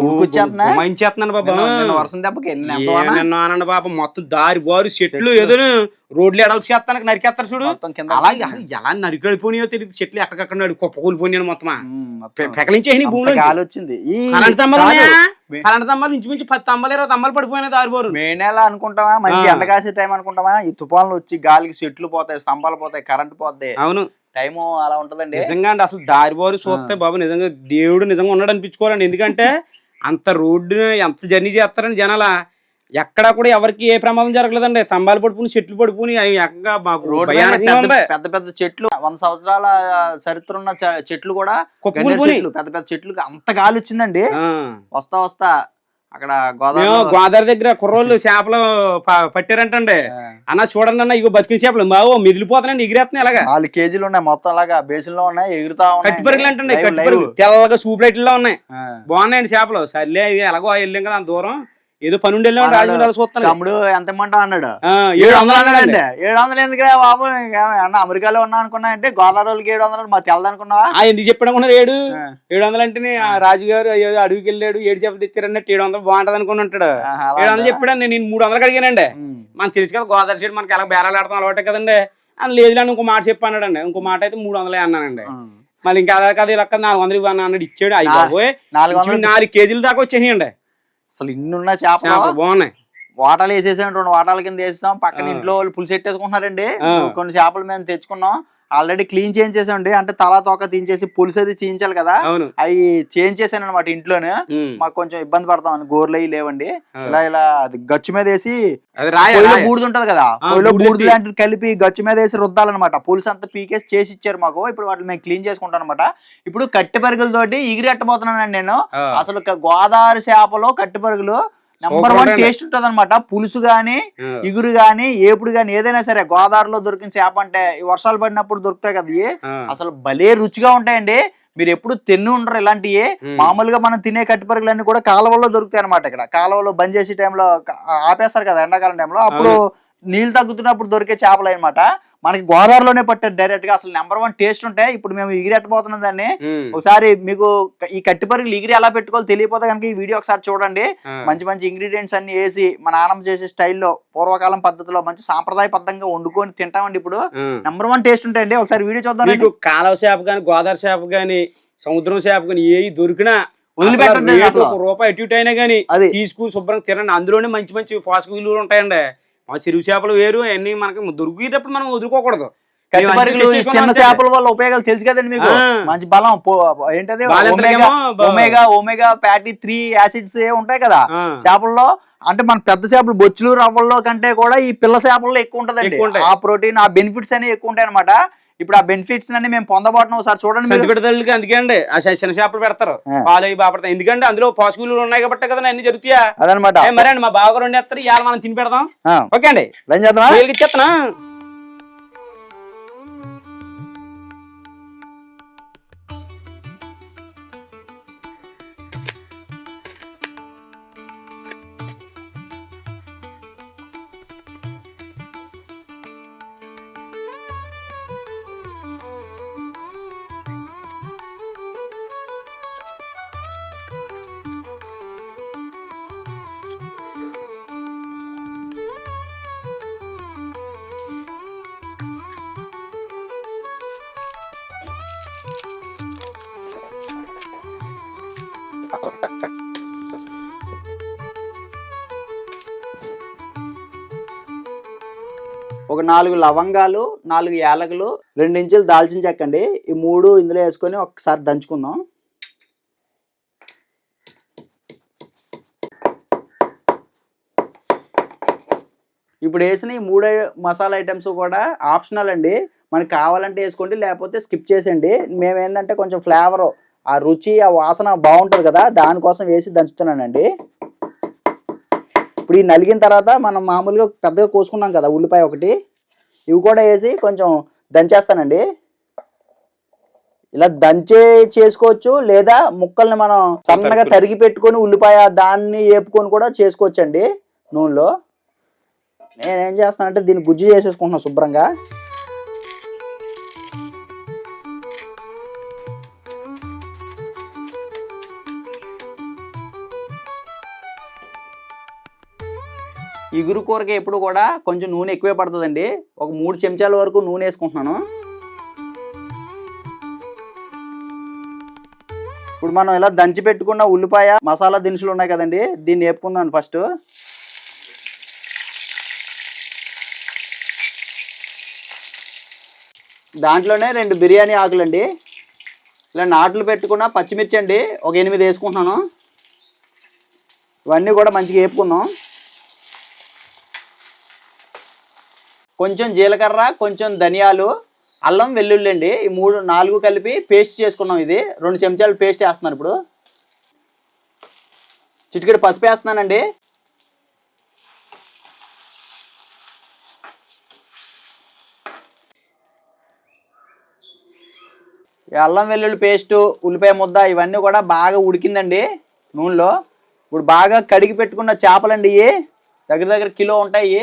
ఊరుకొచ్చేస్తున్నా? గుమాయించేస్తున్నాను బాబా. వర్షం దెబ్బకి? నిన్న బాబా మొత్తం దారి బారు చెట్లు. ఏదో రోడ్లు ఎడల్పు చేస్తానికి నరికేస్తారు చూడు. అలాగే ఎలా నరికడిపోయినాయో తెలియదు చెట్లు ఎక్కడికక్కడ నడు ఉమ్, మొత్తం పెకలించేసి భూమిలో గాలి వచ్చింది ఈ కరెంట్ కరెంట్ స్తంభాలు ఇంచుమించు పది స్తంభాలు ఇరవై స్తంభాలు పడిపోయినాయి దారి బారు మే నెల అనుకుంటామా మంచి. ఎండ కాసే టైం అనుకుంటామా ఈ తుఫాన్లు వచ్చి గాలికి చెట్లు పోతాయి స్తంభాలు పోతాయి కరెంట్ పోతాయి అవును. టైము అలా ఉంటదండి. నిజంగా అండి అసలు దారి బారు చూస్తే బాబు నిజంగా దేవుడు నిజంగా ఉన్నాడు అనిపించుకోవాలండి. ఎందుకంటే అంత రోడ్డు ఎంత జర్నీ చేస్తారని జనాల. ఎక్కడా కూడా ఎవరికి ఏ ప్రమాదం జరగలేదండి. స్తంభాలు పడిపోయి చెట్లు పడిపోయి ఎక్కగా మాకు పెద్ద పెద్ద చెట్లు వంద సంవత్సరాల చరిత్ర ఉన్న చెట్లు కూడా పెద్ద పెద్ద చెట్లు అంత గాలి వచ్చిందండి. వస్తా వస్తా అక్కడ గోదావరి గోదావరి దగ్గర కుర్రోళ్ళు చేపలు పట్టారంటండి. అన్న చూడండి అన్న ఇగో బతికిన చేపలు. మావో మిదిలిపోతున్నాయండి ఎగిరేస్తున్నాయి అలాగా. నాలుగు కేజీలు ఉన్నాయి మొత్తం అలాగా బేసిన్లో ఉన్నాయి ఎగురుతా కట్టి పరుగులు అంటండి Live, కట్టి live. పరుగులు తెల్లగా సూప్ లైట్లో ఉన్నాయి. బాగున్నాయండి చేపలు. సర్లే ఎలాగో వెళ్ళాం కదా అంత దూరం. ఏదో పని ఉండి వెళ్ళాం అన్నాడు. రాజమండ్రి చూస్తాను తమ్ముడు ఎంత ఇమ్మంటావు? అన్నాడు. ఏడు వందలు అన్నాడండి. అన్నాడండి ఏడు వందలు ఎందుకురా బాబు? అన్న అమెరికాలో ఉన్నా అనుకున్నా అంటే గోదావరికి ఏడు వందలు మా తెల్లదనుకున్నావా ఆ ఎందుకు చెప్పాడు అనుకున్నారు ఏడు. ఏడు వందలు అంటేనే ఆ రాజుగారు అయ్యో అడవికి వెళ్ళాడు ఏడు చేపలు తెచ్చారన్నట్టు ఏడు వందలు బాగుంటది అనుకుని ఉంటాడు. ఏడు వందలు? చెప్పాడు నేను మూడు వందలు అడిగానండి. మనకు తెలుసు కదా గోదావరి సైడ్ మనకి ఎలా బేరాలు ఆడతాం అలవాటే కదండి. అని లేదు ఇంకో మాట చెప్పి అన్నాడండి ఇంకో మాట అయితే మూడు వందలే అన్నానండి. మళ్ళీ ఇంకా అదే కదా ఇలా నాలుగు వందలు ఇవ్వను అన్నాడు. ఇచ్చాడు అయ్యి బాబోయ్. వందలు నాలుగు కేజీలు దాకా వచ్చేయండి అసలు ఇన్నున్న చేపలు? బాగున్నాయి. వాటాలు వేసేసాం రెండు వాటాల కింద వేసేసాం. పక్కన. ఇంట్లో వాళ్ళు పులుసు పెట్టేసుకుంటున్నారండి ఆ. కొన్ని చేపలు మేము తెచ్చుకున్నాం. ఆల్రెడీ క్లీన్ చేయించేసామండి అంటే తలా తోక తీయించేసి పులుసు అది తీయించాలి కదా అవి చేంజ్ చేశాను అనమాట ఇంట్లోనే. మాకు కొంచెం ఇబ్బంది పడతాం గోర్లు అవి లేవండి. ఇలా ఇలా అది గచ్చు మీద వేసి అది రాయ పొయ్యిలో రాయ. బూడిద ఉంటది కదా పొయ్యిలో బూడిద. లాంటిది కలిపి గచ్చు మీద వేసి రుద్దాలన్నమాట పులుసు అంతా పీకేసి చేసి ఇచ్చారు మాకు ఇప్పుడు వాటిని మేము క్లీన్ చేసుకుంటాం అనమాట ఇప్పుడు కట్టె పరుగులతోటి ఎగిరెట్టబోతున్నానండి నేను. అసలు గోదావరి చేపలో కట్టె పరుగులు నెంబర్ వన్. టేస్ట్ ఉంటది అనమాట పులుసు గాని. ఇగురు గాని ఏపుడు గాని ఏదైనా సరే గోదావరిలో దొరికిన చేప అంటే ఈ వర్షాలు పడినప్పుడు దొరుకుతాయి కదా. అసలు భలే రుచిగా ఉంటాయండి మీరు ఎప్పుడు తిన్ను ఉండరు ఇలాంటివి. మామూలుగా మనం తినే కట్టిపరుగులన్నీ కూడా కాలువలో దొరుకుతాయి అనమాట ఇక్కడ కాలువలో బంద్ చేసే టైంలో ఆపేస్తారు కదా ఎండాకాలం టైంలో అప్పుడు నీళ్ళు తగ్గుతున్నప్పుడు దొరికే చేపలు అనమాట మనకి గోదావరిలోనే పట్టారు డైరెక్ట్గా అసలు నెంబర్ వన్ టేస్ట్ ఉంటాయి. ఇప్పుడు మేము ఎగిరెట్టబోతున్నాం దాన్ని. ఒకసారి మీకు ఈ కట్టిపరుగులు ఎగిరి ఎలా పెట్టుకోవాలో తెలియపోతే కనుక ఈ వీడియో ఒకసారి చూడండి. మంచి మంచి ఇంగ్రీడియంట్స్ అన్ని వేసి మా నాన్నమ్మ చేసే స్టైల్లో పూర్వకాలం పద్ధతిలో మంచి సాంప్రదాయబద్ధంగా వండుకొని తింటామండి ఇప్పుడు. నెంబర్ వన్ టేస్ట్ ఉంటాయండి. ఒకసారి వీడియో చూద్దాం కాలువ చేప కానీ గోదావరి చేప కానీ సముద్రం చేప కానీ ఏ దొరికినా వదిలిపెట్టండి రూపాయి ఇటు అయినా కానీ అది. తీసుకుని శుభ్రంగా తినండి. అందులోనే మంచి మంచి పోషక విలువలు ఉంటాయండి. మా చెరువు చేపలు వేరు అవన్నీ మనకి దొరికేటప్పుడు మనం వదులుకోకూడదు. అన్ని చిన్న చేపల వల్ల ఉపయోగాలు తెలుసు కదండి మీకు. మంచి బలం ఏంటది? Omega omega fatty three acids ఏ ఉంటాయి కదా. చేపల్లో అంటే మన పెద్ద చేపలు బొచ్చులు రవ్వల్లో కంటే కూడా ఈ పిల్ల చేపల్లో ఎక్కువ ఉంటదండి. ఆ ప్రోటీన్ ఆ బెనిఫిట్స్ అనేవి ఎక్కువ ఉంటాయి అనమాట ఇప్పుడు ఆ బెనిఫిట్స్ అన్ని మేము పొందబోతున్నాం ఒకసారి చూడండి తల్లికి అందుకే అండి ఆ చిన్న చేపలు పెడతారు. పాలు అవి బాపడతాయి ఎందుకంటే అందులో పోషక విలువలు ఉన్నాయి కాబట్టి కదా అన్ని జరుగుతాయా? అదనమాట. మరే అండి మా బావగారు వండేస్తారు ఇవాళ మనం తిని పెడదాం. ఓకే అండి. ఏం ఒక నాలుగు లవంగాలు నాలుగు యాలకులు రెండు ఇంచులు దాల్చిన చెక్క అండి ఈ మూడు ఇందులో వేసుకొని ఒకసారి దంచుకుందాం. ఇప్పుడు వేసిన ఈ మూడు మసాలా ఐటమ్స్ కూడా ఆప్షనల్ అండి. మనకు కావాలంటే వేసుకోండి లేకపోతే స్కిప్ చేసేయండి. మేము ఏంటంటే కొంచెం ఫ్లేవర్ ఆ రుచి ఆ వాసన బాగుంటుంది కదా దానికోసం వేసి దంచుతున్నానండి. ఇప్పుడు ఈ నలిగిన తర్వాత మనం మామూలుగా పెద్దగా కోసుకున్నాం కదా ఉల్లిపాయ ఒకటి. ఇవి కూడా వేసి కొంచెం దంచేస్తానండి. ఇలా దంచే చేసుకోవచ్చు లేదా ముక్కల్ని మనం సన్నగా తరిగి పెట్టుకొని ఉల్లిపాయ దాన్ని వేపుకొని కూడా చేసుకోవచ్చు అండి నూనెలో. నేను ఏం చేస్తానంటే దీన్ని గుజ్జు చేసేసుకుంటున్నాను శుభ్రంగా. ఇగురు కూరకి ఎప్పుడు కూడా కొంచెం నూనె ఎక్కువే పడుతుందండి. ఒక మూడు చెంచాల వరకు నూనె వేసుకుంటున్నాను. ఇప్పుడు మనం ఇలా దంచి పెట్టుకున్న ఉల్లిపాయ మసాలా దినుసులు ఉన్నాయి కదండి దీన్ని వేపుకుందాం ఫస్ట్. దాంట్లోనే రెండు బిర్యానీ ఆకులండి. ఇలా నాట్లు పెట్టుకున్న పచ్చిమిర్చి అండి ఒక ఎనిమిది వేసుకుంటున్నాను. ఇవన్నీ కూడా మంచిగా వేపుకుందాం. కొంచెం జీలకర్ర కొంచెం ధనియాలు అల్లం వెల్లుల్లి అండి ఈ మూడు నాలుగు కలిపి పేస్ట్ చేసుకున్నాం ఇది. రెండు చెంచాలు పేస్ట్ వేస్తున్నాను ఇప్పుడు. చిటికెడు పసుపు వేస్తున్నానండి. అల్లం వెల్లుల్లి పేస్టు ఉల్లిపాయ ముద్ద ఇవన్నీ కూడా బాగా ఉడికిందండి నూనెలో. ఇప్పుడు బాగా కడిగి పెట్టుకున్న చేపలండి ఇవి. దగ్గర దగ్గర కిలో ఉంటాయి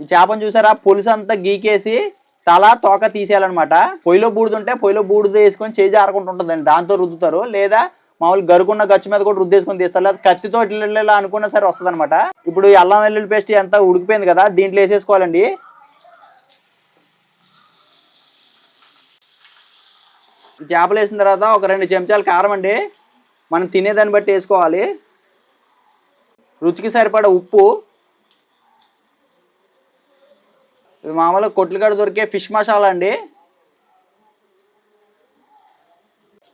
ఈ చేపను చూసారా? పులుసు అంతా గీకేసి తల తోక తీసేయాలన్నమాట. పొయ్యిలో బూడిదుంటే పొయ్యిలో బూడిద వేసుకొని చేయి ఆరకుంటుంటుందండి దాంతో రుద్దుతారు. లేదా మామూలు గరుకున్న గచ్చు మీద కూడా రుద్దేసుకొని తీస్తారు. లేదా కత్తితో ఇట్లా అనుకున్న అనుకున్నా సరే వస్తుంది ఇప్పుడు అల్లం వెల్లుల్లి పేస్ట్ అంతా ఉడికిపోయింది కదా దీంట్లో వేసేసుకోవాలండి. చేపలు వేసిన తర్వాత ఒక రెండు చెంచాలు కారం అండి. మనం తినేదాన్ని బట్టి వేసుకోవాలి. రుచికి సరిపడా ఉప్పు. ఇది మామూలుగా కొట్లుకాడ దొరికే ఫిష్ మసాలా అండి.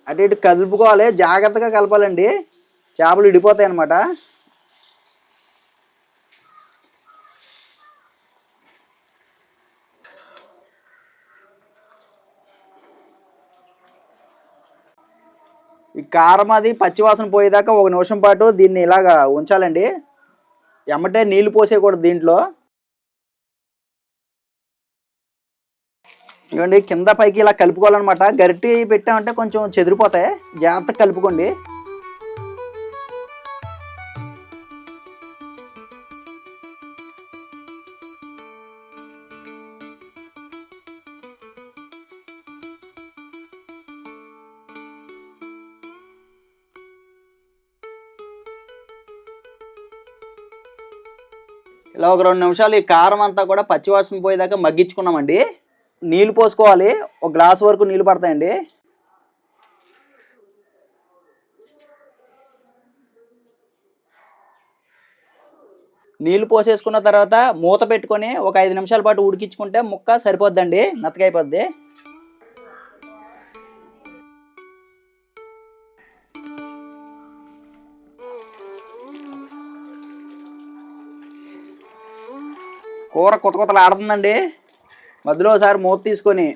అటు ఇటు కలుపుకోవాలి జాగ్రత్తగా కలపాలండి. చేపలు ఇడిపోతాయి అన్నమాట. ఈ కారం అది పచ్చివాసన పోయేదాకా ఒక నిమిషం పాటు దీన్ని ఇలాగా ఉంచాలండి. ఎమ్మటే నీళ్ళు పోసేయకూడదు దీంట్లో. ఇవ్వండి కింద పైకి ఇలా కలుపుకోవాలన్నమాట. గరిటి పెట్టామంటే కొంచెం చెదిరిపోతాయి. జాగ్రత్తగా కలుపుకోండి. ఇలా ఒక రెండు నిమిషాలు ఈ కారం అంతా కూడా పచ్చివాసన పోయేదాకా మగ్గించుకున్నామండి. నీళ్ళు పోసుకోవాలి. ఒక గ్లాస్ వరకు నీళ్ళు పడతాయండి. నీళ్ళు పోసేసుకున్న తర్వాత మూత పెట్టుకొని ఒక ఐదు నిమిషాల పాటు ఉడికించుకుంటే ముక్క సరిపోద్దండి. మెత్తగైపోద్ది కూర కొత్త కొత్తలు ఆడుతుందండి మధ్యలో ఒకసారి మూత తీసుకొని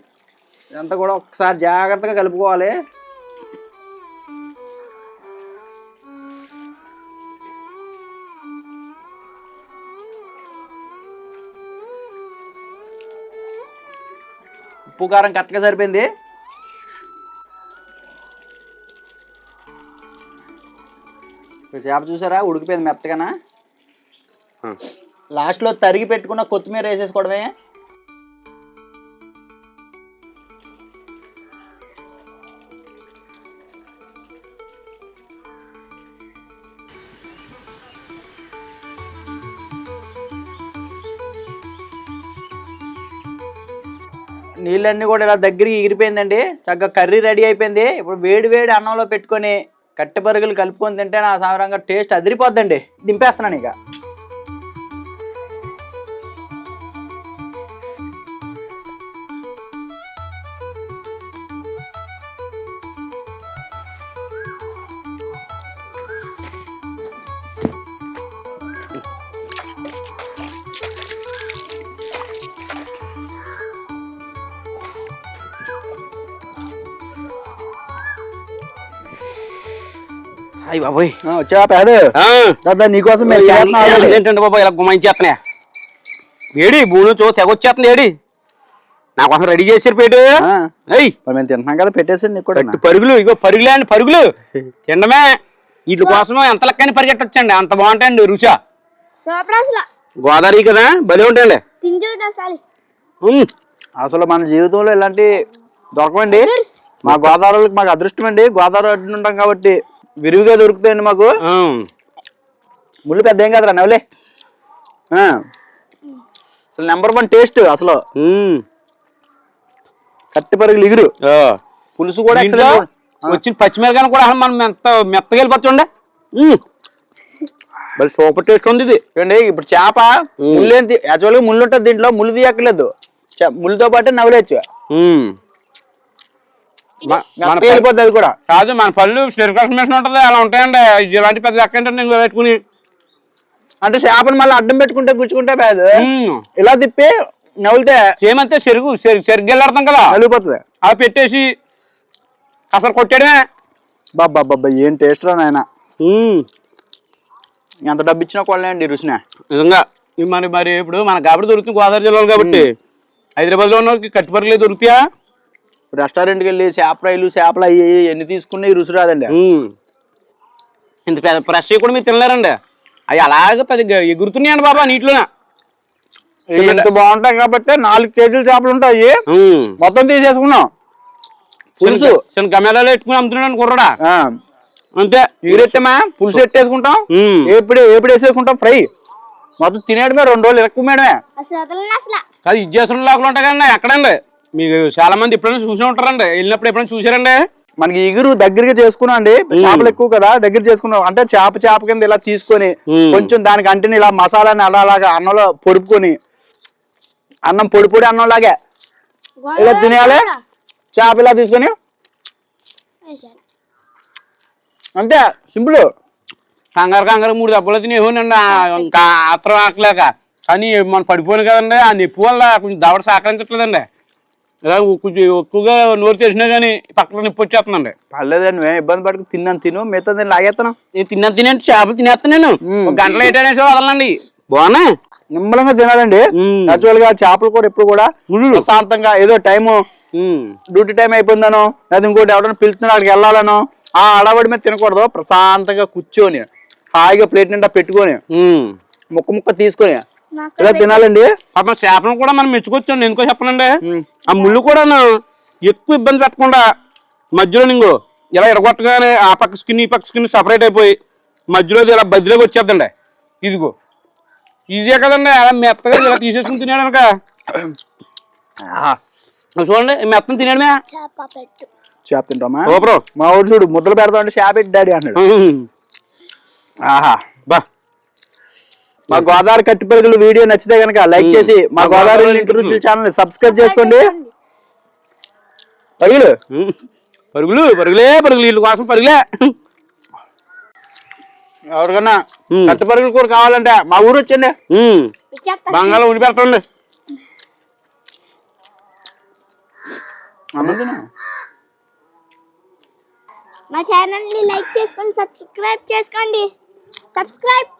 ఇదంతా కూడా ఒకసారి జాగ్రత్తగా కలుపుకోవాలి. ఉప్పు కారం కరెక్ట్గా సరిపోయింది. చేప చూసారా? ఉడికిపోయింది మెత్తగానా? లాస్ట్లో తరిగి పెట్టుకున్న కొత్తిమీర వేసేసుకోవడమే. నీళ్ళన్నీ కూడా ఇలా దగ్గరికి ఎగిరిపోయిందండి. చక్కగా కర్రీ రెడీ అయిపోయింది. ఇప్పుడు వేడి వేడి అన్నంలో పెట్టుకొని కట్టె పరుగులు కలుపుకొని తింటే నా సాధారణంగా టేస్ట్ అదిరిపోద్దండి. దింపేస్తున్నాను ఇక. అయ్యి బాబోయ్. వచ్చా పేద? దాదా నీకోసం మేము చేస్తున్నాం already. ఏంటంటే బాబు ఇలా గుమాయించేస్తున్నా ఏడి భూమి చూ తెగొచ్చేస్తుంది ఏడి? నా కోసం రెడీ చేసారు పేటు మేము తింటున్నాం కదా పెట్టేసి నీకు కూడా కట్టు పరుగులు ఇగో పరుగులే అండి పరుగులు. తినడమే. వీటి కోసం ఎంత లెక్కని పరిగెట్టొచ్చండి? అంత బాగుంటాయండి రుచా. గోదావరి కదా భలే ఉంటాయండి. అసలు మన జీవితంలో ఇలాంటి దొరకవండి. మా గోదావరికి మాకు అదృష్టం అండి. గోదావరి అడ్డు ఉంటాం కాబట్టి విరివిగా దొరుకుతాయండి మాకు. ముళ్ళు పెద్ద ఏం కదరా నవ్వులే. అసలు నెంబర్ వన్ టేస్ట్ అసలు. కట్టి పరుగులు ఇగురు. పులుసు కూడా వచ్చిన పచ్చిమిరకాయలు కూడా అసలు మనం మెత్త మెత్తగా వెళ్ళిపోతుండే. మరి సూపర్ టేస్ట్ ఉంది ఇది. ఇప్పుడు చేప ముళ్ళు ఏంటి యాక్చువల్గా ముళ్ళు ఉంటుంది దీంట్లో ముళ్ళు తీయక్కర్లేదు. ముళ్ళుతో పాటు నవ్వులేచ్చు. వెళ్ళిపోద్ది అది కూడా. కాదు మన పళ్ళు స్టెరికాషన్ ఉంటుంది అలా ఉంటాయండి. ఇలాంటి పెద్ద లెక్క ఏంటంటే నేను పెట్టుకుని? అంటే చేపను మళ్ళీ అడ్డం పెట్టుకుంటే గుచ్చుకుంటే పేదు ఉమ్. ఇలా తిప్పి నవ్వులితే సేమ్ అంతే చెరుగు చెరుగు వెళ్ళాడతాం కదా? నలిగిపోతుంది. అలా పెట్టేసి అసలు కొట్టాడమే. బాబా బాబా ఏం టేస్ట్ రా నాయన. ఎంత డబ్బు ఇచ్చినా కొనలేండి రుచినే. నిజంగా. మరి మరి ఇప్పుడు మన కాబట్టి దొరుకుతుంది గోదావరి జిల్లాలో కాబట్టి. హైదరాబాద్లో ఉన్న వాళ్ళకి కట్టుబరలే దొరుకుతాయా? రెస్టారెంట్కి వెళ్ళి చేప రైలు చేపలు అయ్యి ఎన్ని తీసుకున్నా ఈ రుచి రాదండి. ఇంత పెద్ద ఫ్రెష్ కూడా మీరు తినలేరండి. అవి అలాగే పెద్ద ఎగురుతున్నాయండి బాబా నీటిలోనే. ఇవి ఎంత బాగుంటాయి కాబట్టి నాలుగు కేజీలు చేపలు ఉంటాయి. మొత్తం తీసేసుకున్నాం. పులుసు. చిన్న- గమేళాలు ఎట్టుకుని అమ్ముతున్నాడు కుర్రడా. అంతే. ఎగురెత్తమా పులుసు ఎట్టేసుకుంటాం. ఎప్పుడు ఎప్పుడు వేసేసుకుంటాం ఫ్రై. మొత్తం తినేయడమే రెండు రోజులు ఎక్కువ మేడమే. అసలు వదలను అసలు. అది ఇది చేసిన లోపల ఉంటాయి కదండి ఎక్కడండి? మీకు చాలా మంది ఎప్పుడైనా చూసి ఉంటారండి. వెళ్ళినప్పుడు ఎప్పుడైనా చూసారండి? మనకి ఇగురు దగ్గరగా చేసుకున్నాం అండి. చేపలు ఎక్కువ కదా దగ్గర చేసుకున్నాం. అంటే చేప చేప కింద ఇలా తీసుకొని. కొంచెం దానికి అంటిని ఇలా మసాలాని అలా అలాగా అన్నంలో పొడుపుకొని అన్నం పొడి పొడి అన్నం లాగే ఇలా తినేయాలి. చేప ఇలా తీసుకొని. అంతే సింపుల్. కంగారు కంగారు మూడు దెబ్బలు తినేహోనండి ఇంకా ఆత్రం ఆకలేక. కానీ మనం పడిపోయాను కదండి. ఆ నొప్పి వల్ల కొంచెం దవడ సహకరించట్లేదండి. కొంచెం ఎక్కువగా నోరు తెరిచినా కానీ పక్కన నొప్పి వచ్చేస్తుందండి. పర్లేదండి మేము ఇబ్బంది పడుకు తిన్నాను తిను మిగతా తిని లాగేస్తాను నేను తిన్నా తినండి చేపలు తినేస్తాను నేను. గంటలో ఏంటనేసి వదలండి. బాగున్నా? నిమ్మలంగా తినాలండి. యాక్చువల్గా చేపలు కూడా ఎప్పుడు కూడా ప్రశాంతంగా ఏదో టైము డ్యూటీ టైం అయిపోయిందనో లేదా ఇంకోటి ఎవరైనా పిలుస్తున్నా అక్కడికి వెళ్ళాలనో ఆ అడవడి మీద తినకూడదు. ప్రశాంతంగా కూర్చొని హాయిగా ప్లేట్ నిండా పెట్టుకొని ముక్క ముక్క తీసుకొని ఇలా తినాలండి? పాపం చేపలను కూడా మనం మెచ్చుకోవచ్చండి ఎందుకో చెప్పనండి. ఆ ముళ్ళు కూడా ఎక్కువ ఇబ్బంది పెట్టకుండా మధ్యలో నింగో ఇలా ఎరగొట్టగానే ఆ పక్క స్కిన్ ఈ పక్క స్కిన్ సపరేట్ అయిపోయి మధ్యలో ఇలా బదిలోకి వచ్చేద్దండి. ఇదిగో. ఈజీయే కదండి. అలా మెత్తగా ఇలా తీసేసుకుని తినాడు కనుక. చూడండి మెత్తని తినాడమే చేప తింటామా? మా ఊరు చూడు ముద్దలు పెడతా అంటే చేప పెట్టి డాడీ అన్నాడు ఆహా. బా. మా గోదావరి కట్టి పెరుగులు వీడియో నచ్చితే గనక లైక్ చేసి మా గోదావరి గోదావరి ఇంటి రుచులు రుచులు. ఛానల్ సబ్స్క్రైబ్ చేసుకోండి. పరుగులు. పరుగులు పరుగులే పరుగులు వీళ్ళ కోసం పరుగులే. ఎవరికన్నా. కట్టి పరుగులు కూడా కావాలంటే మా ఊరు వచ్చండి బంగాళం ఉండి పెడతాండి. మా ఛానల్ని లైక్ చేసుకోండి సబ్స్క్రైబ్ చేసుకోండి. సబ్స్క్రైబ్